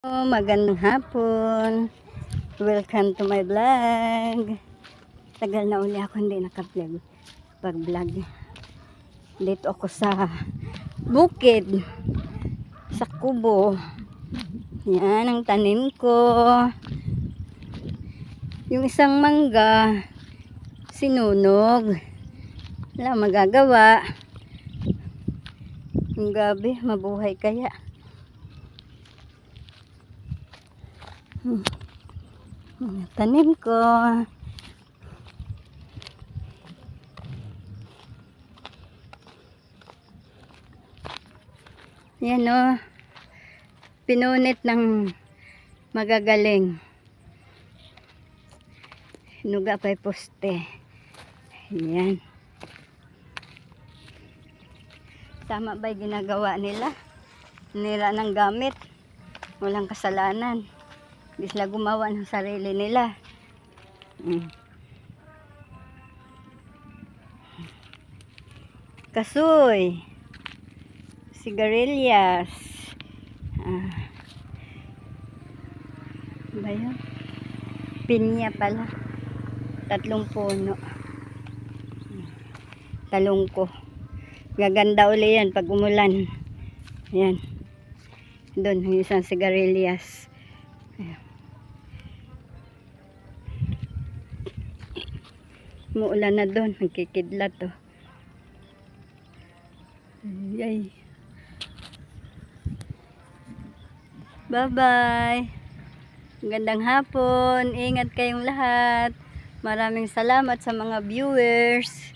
Oh, magandang hapon. Welcome to my vlog. Tagal na uli ako hindi naka-vlog. Pag-vlog. Dito ako sa bukid. Sa kubo. Yan ang tanim ko. Yung isang mangga, sinunog. Wala magagawa. Ang gabi, mabuhay kaya. Mga tanim ko. Yan o. Pinunit ng magagaling. Nuga pa'y poste. Yan. Tama ba'y ginagawa nila? Nila ng gamit. Walang kasalanan. Hindi sila gumawa ng sarili nila. Mm. Kasoy. Sigarilyas. Ah. Ano Ba yun? Pinya pala. Tatlong puno. Talong ko. Gaganda uli yan pag umulan. Yan. Doon, yung isang sigarilyas. Muulan na doon. Nagkikidlat to. Ay. Bye-bye. Gandang hapon. Ingat kayong lahat. Maraming salamat sa mga viewers.